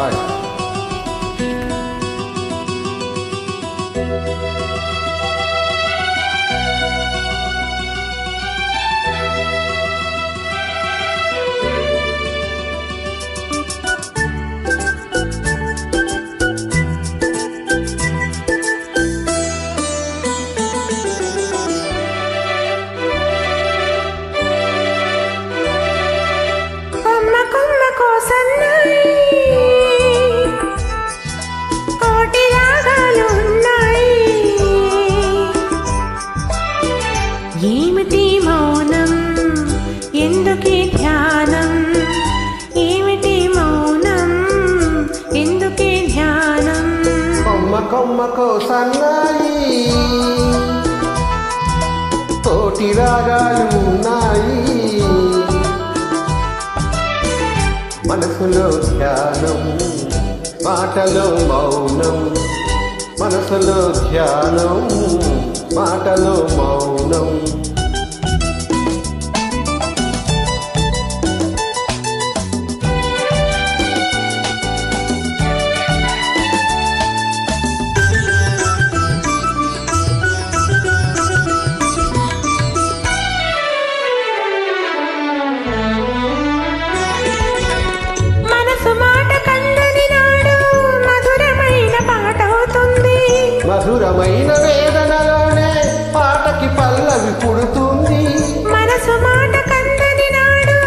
哎。కొమ్మ కొమ్మకో సన్నాయి తోటి రాగాలు ఉన్నాయి మనసులో ధ్యానం మాటలో మౌనం. మనసులో ధ్యానం మాటలో మౌనం. పల్లవి పుడుతుంది. మనసు మాట కందని నాడు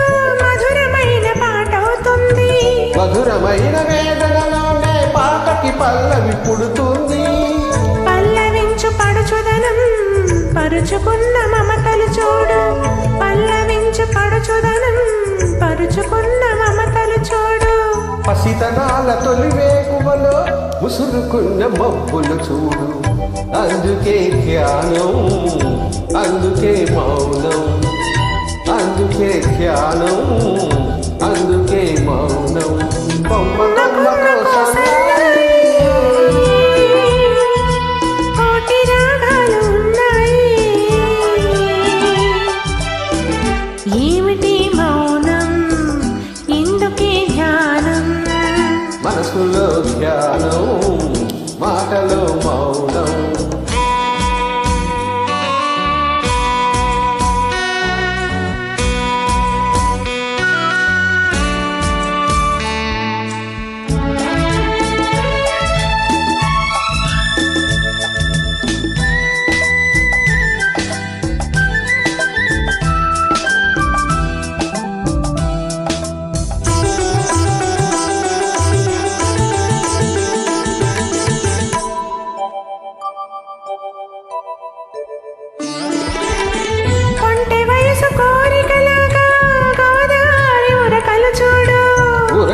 మధురమైన పాట అవుతుంది. మధురమైన వేదనలోనే పాటకి పల్లవి పుడుతుంది. పల్లవించు పడుచుదనం పరుచుకున్న మమతలు చూడు. పల్లవించు పడుచుదనం పరుచుకున్న మమతలు చూడు. పసితనాల తొలి వేకువలో ముసురుకున్న మబ్బులు చూడు. అందుకే ధ్యానం అందుకే మౌనం. అందుకే ధ్యానం అందుకే మౌనం. కొమ్మ కోసం మనసులో మాటలో మౌనం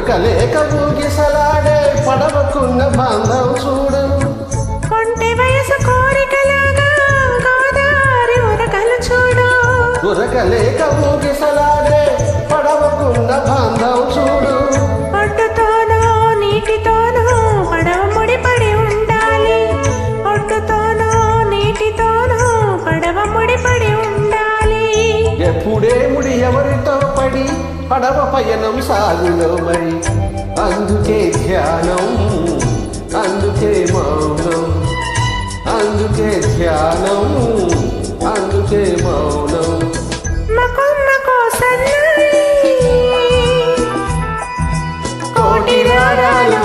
ఉరకలేక ఊగిసలాడే పడవకున్న బంధం చూడు. కొంటె వయసు కోరికలాగా గోదావరి ఉరకలు చూడు. ఉరకలేక ఊగిసలాడే పడవకున్న బంధం చూడు. ఒడ్డుతోనో నీటితోనో పడవ ముడిపడి ఉండాలి. ఒడ్డుతోనో నీటితోనో పడవ ముడిపడి ఉండాలి. ఎప్పుడే ముడి ఎవరితో పడి పడవ పయనం సాగులో మరి. అందుకే ధ్యానం అందుకే మౌనం అందుకే ధ్యానం అందుకే మౌనం. కోటి రాగాలు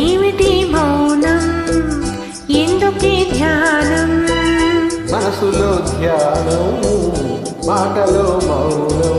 ఏమిటి మౌనం? ఎందుకే ధ్యానం? మనసులో ధ్యానం మాటలో మౌనం